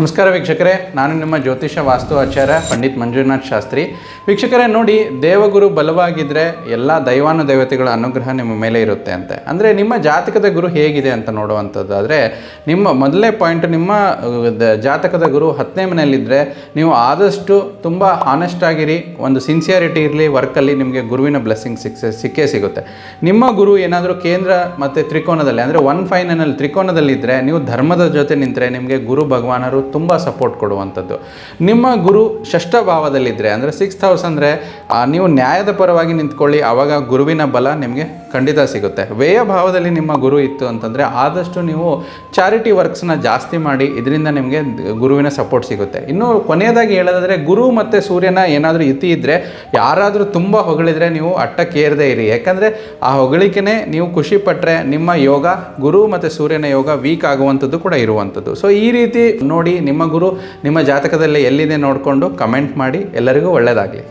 ನಮಸ್ಕಾರ ವೀಕ್ಷಕರೇ, ನಾನು ನಿಮ್ಮ ಜ್ಯೋತಿಷ ವಾಸ್ತು ಆಚಾರ್ಯ ಪಂಡಿತ್ ಮಂಜುನಾಥ್ ಶಾಸ್ತ್ರಿ. ವೀಕ್ಷಕರೇ, ನೋಡಿ, ದೇವಗುರು ಬಲವಾಗಿದ್ದರೆ ಎಲ್ಲ ದೈವಾನು ದೇವತೆಗಳ ಅನುಗ್ರಹ ನಿಮ್ಮ ಮೇಲೆ ಇರುತ್ತೆ ಅಂತೆ. ಅಂದರೆ ನಿಮ್ಮ ಜಾತಕದ ಗುರು ಹೇಗಿದೆ ಅಂತ ನೋಡುವಂಥದ್ದು ಆದರೆ ನಿಮ್ಮ ಮೊದಲನೇ ಪಾಯಿಂಟ್ ನಿಮ್ಮ ಜಾತಕದ ಗುರು ಹತ್ತನೇ ಮನೆಯಲ್ಲಿದ್ದರೆ ನೀವು ಆದಷ್ಟು ತುಂಬ ಹಾನೆಸ್ಟ್ ಆಗಿರಿ, ಒಂದು ಸಿನ್ಸಿಯಾರಿಟಿ ಇರಲಿ ವರ್ಕಲ್ಲಿ ನಿಮಗೆ ಗುರುವಿನ ಬ್ಲೆಸ್ಸಿಂಗ್ ಸಿಕ್ ಸಿಕ್ಕೇ ಸಿಗುತ್ತೆ. ನಿಮ್ಮ ಗುರು ಏನಾದರೂ ಕೇಂದ್ರ ಮತ್ತು ತ್ರಿಕೋನದಲ್ಲಿ, ಅಂದರೆ ಒನ್ ಫೈನಲ್ ತ್ರಿಕೋನದಲ್ಲಿದ್ದರೆ ನೀವು ಧರ್ಮದ ಜೊತೆ ನಿಂತರೆ ನಿಮಗೆ ಗುರು ಭಗವಾನರು ತುಂಬ ಸಪೋರ್ಟ್ ಕೊಡುವಂಥದ್ದು. ನಿಮ್ಮ ಗುರು ಷಷ್ಠ ಭಾವದಲ್ಲಿದ್ದರೆ ಅಂದರೆ ಸಿಕ್ಸ್ ಹೌಸ್ ಅಂದರೆ ನೀವು ನ್ಯಾಯದ ಪರವಾಗಿ ನಿಂತ್ಕೊಳ್ಳಿ ಆವಾಗ ಗುರುವಿನ ಬಲ ನಿಮಗೆ ಖಂಡಿತ ಸಿಗುತ್ತೆ. ವ್ಯಯ ಭಾವದಲ್ಲಿ ನಿಮ್ಮ ಗುರು ಇತ್ತು ಅಂತಂದರೆ ಆದಷ್ಟು ನೀವು ಚಾರಿಟಿ ವರ್ಕ್ಸ್ನ ಜಾಸ್ತಿ ಮಾಡಿ, ಇದರಿಂದ ನಿಮಗೆ ಗುರುವಿನ ಸಪೋರ್ಟ್ ಸಿಗುತ್ತೆ. ಇನ್ನು ಕೊನೆಯದಾಗಿ ಹೇಳೋದಾದರೆ, ಗುರು ಮತ್ತು ಸೂರ್ಯನ ಏನಾದರೂ ಇತಿ ಇದ್ದರೆ ಯಾರಾದರೂ ತುಂಬ ಹೊಗಳಿದ್ರೆ ನೀವು ಅಟ್ಟಕ್ಕೇರದೇ ಇರಿ. ಯಾಕಂದರೆ ಆ ಹೊಗಳಿಕೆನೇ ನೀವು ಖುಷಿ ಪಟ್ಟರೆ ನಿಮ್ಮ ಯೋಗ, ಗುರು ಮತ್ತು ಸೂರ್ಯನ ಯೋಗ ವೀಕ್ ಆಗುವಂಥದ್ದು ಕೂಡ ಇರುವಂಥದ್ದು. ಸೊ ಈ ರೀತಿ ನೋಡಿ ನಿಮ್ಮ ಗುರು ನಿಮ್ಮ ಜಾತಕದಲ್ಲಿ ಎಲ್ಲಿದೆ ನೋಡಿಕೊಂಡು ಕಮೆಂಟ್ ಮಾಡಿ. ಎಲ್ಲರಿಗೂ ಒಳ್ಳೆಯದಾಗಲಿ